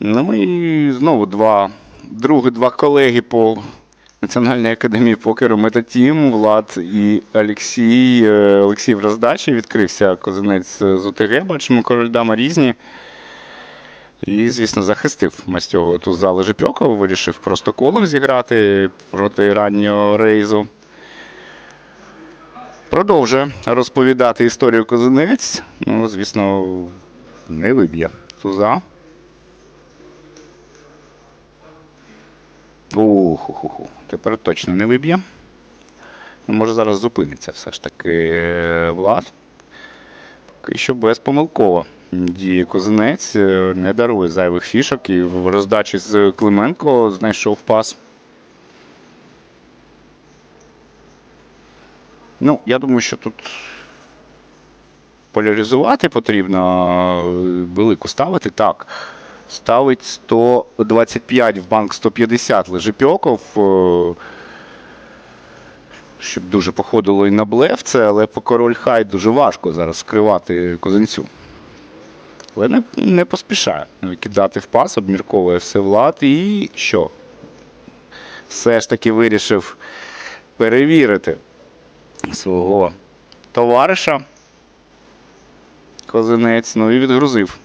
Ну і знову два другі два колеги по Національній академії покеру Метатім, Влад і Олексій. Е, Олексій в роздачі відкрився козинець з ОТГ. Бачимо, король дама різні. І, звісно, захистив Мастьову ту залу Жепьокова, вирішив просто колом зіграти проти раннього рейзу. Продовжує розповідати історію козинець. Ну, звісно, не виб'є туза. Уху-ху-ху. Тепер точно не виб'є. Ну, Може зараз зупиниться все ж таки е, Влад. Поки що безпомилково діє козинець, е, не дарує зайвих фішок і в роздачі з Клименко знайшов пас. Ну, я думаю, що тут поляризувати потрібно, е, велику ставити так. Ставить 125 в банк 150 Лежепьоков. е, Щоб дуже походило і на блеф це, але по король хай дуже важко зараз скривати козинцю. Але не, не поспішає кидати в пас, обмірковує все влад і що? Все ж таки вирішив перевірити свого товариша. Козинець, ну і відгрузив